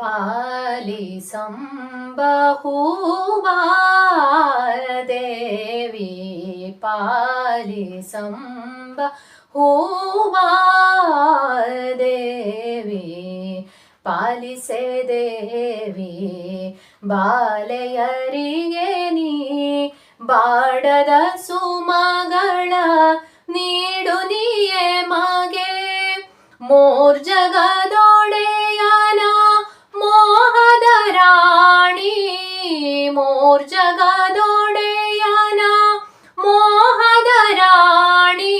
പാലിസം ബഹൂവാരദേവി പാലിസം ബഹൂവാരദേവി പാലിസെ ദേവി ಬಾಲೆಯರಿಗೆ ನೀ ಬಾಡದ ಸುಮಗಳ ನೀಡು ನೀಯೆ ಮಾಗೆ ಮೋರ್ಜಗದ ಕಲಗದೊಡೆಯನ ಮೋಹದರಾಣಿ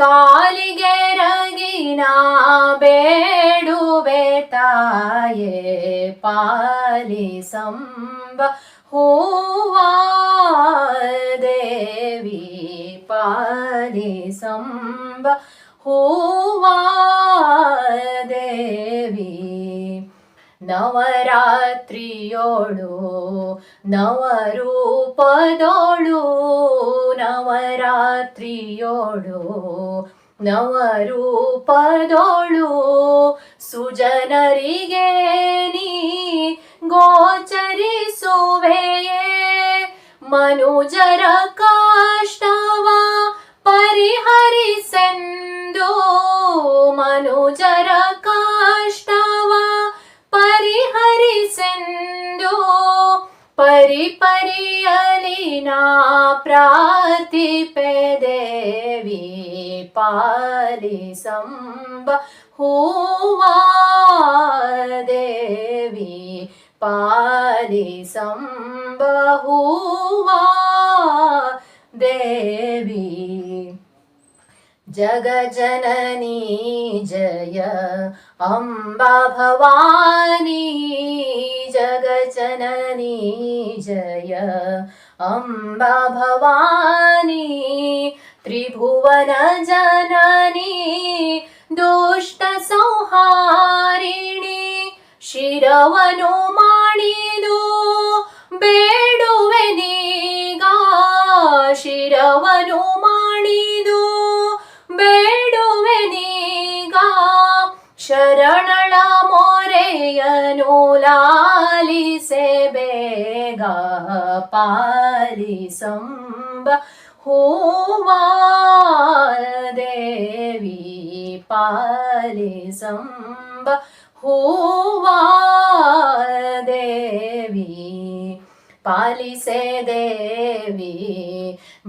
ಕಾಲಿಗೆರಗಿನ ಬೇಡುವೆ ತಾಯೇ ಪಾಲಿಸಂಬ ಹೂವಾ ದೇವಿ ಪಾಲಿಸಂಬ ಹೂವಾ ದೇವಿ ನವರಾತ್ರಿಯೋಳು ನವರೂಪದೋಳು ನವರಾತ್ರಿಯೋಳು ನವರೂಪದೋಳು ಸುಜನರಿಗೆ ನೀ ಗೋಚರಿಸುವೆಯೇ ಮನುಜರ परिपरियलिना परि प्रातिपे देवी पालिसंबू देवी पालिसं बु देवी जगजननी जय अंबा भवानी जगजननी जय अंबा भवानी त्रिभुवन जननी दुष्टसंहारिणी शिरवनो माणिनो बेडुवेनि गा शिरवनो ಶರಣಳ ಮೊರೆಯನು ಲಾಲಿಸೆ ಬೇಗ ಪಾಲಿಸಂಬ ಹೂವಾ ದೇವಿ ಪಾಲಿಸಂಬ ಹೂವಾ ದೇವಿ ಪಾಲಿಸೆ ದೇವಿ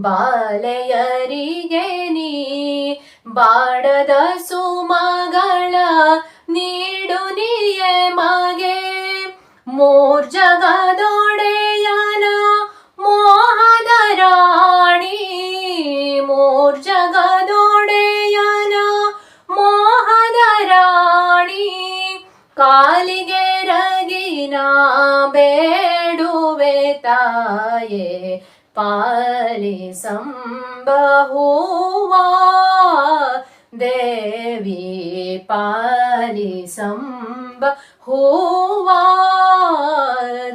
ಬಾಲೆಯರಿಗೆ ನೀ ಬಾಡದ ಸುಮಗಳ ನೀಡು ನಿಯಮಗೆ ಮೋರ್ಜಗದೊಡೆಯನ ಮೋಹದ ರಾಣಿ ಮೋಹದರಾಣಿ ಮೋಹದ ರಾಣಿ ಕಾಲಿಗೆ ರಗಿನ ಬೇಡುವೆ ತಾಯೇ പാലിസംബഹുവാ ദേവി പാലിസംബഹുവാ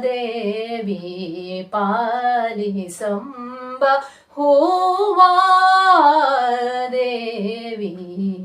ദേവി പാലിസംബഹുവാ ദേവി